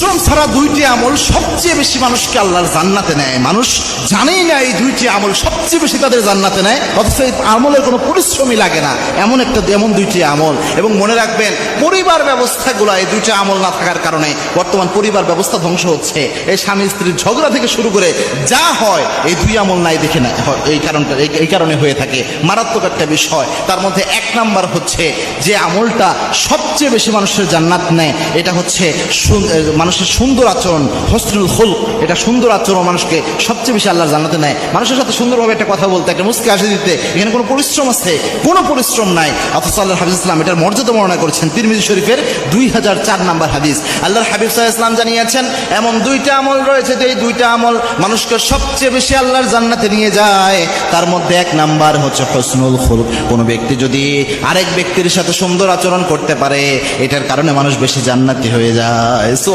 পরিশ্রম ছাড়া দুইটি আমল সবচেয়ে বেশি মানুষকে আল্লাহর জান্নাতে নেয়। মানুষ জানেই না এই দুইটি আমল সবচেয়ে বেশি তাদের জান্নাতে নেয়, অথচ এই আমলের কোনো পরিশ্রমই লাগে না। এমন একটা, এমন দুইটি আমল। এবং মনে রাখবেন, পরিবার ব্যবস্থাগুলো এই দুইটি আমল না থাকার কারণে বর্তমান পরিবার ব্যবস্থা ধ্বংস হচ্ছে। এই স্বামী স্ত্রীর ঝগড়া থেকে শুরু করে যা হয়, এই দুই আমল নাই দেখে না এই কারণটা, এই- কারণে হয়ে থাকে। মারাত্মক একটা বিষয়। তার মধ্যে এক নাম্বার হচ্ছে যে আমলটা সবচেয়ে বেশি মানুষের জান্নাত নেয়। এটা হচ্ছে মানুষের সুন্দর আচরণ হসনুল হুল এটা সুন্দর আচরণ মানুষকে সবচেয়ে বেশি আল্লাহর জানাতে নেয়। মানুষের সাথে সুন্দরভাবে একটা কথা বলতে, একটা মুসকে আসে দিতে, এখানে কোনো পরিশ্রম আছে? কোনো পরিশ্রম নাই। অথচ আল্লাহ হাফিজ ইসলাম এটার মর্যাদা বর্ণনা করেছেন তিরমিজি শরীফের দুই হাজার চার নাম্বার হাদিস। আল্লাহর হাবিব সাহা ইসলাম জানিয়েছেন, এমন দুইটা আমল রয়েছে যে এই দুইটা আমল মানুষকে সবচেয়ে বেশি আল্লাহর জান্নাতে নিয়ে যায়। তার মধ্যে এক নাম্বার হচ্ছে হসনুল খুল কোনো ব্যক্তি যদি আরেক ব্যক্তির সাথে সুন্দর আচরণ করতে পারে, এটার কারণে মানুষ বেশি জান্নাতি হয়ে যায়। সো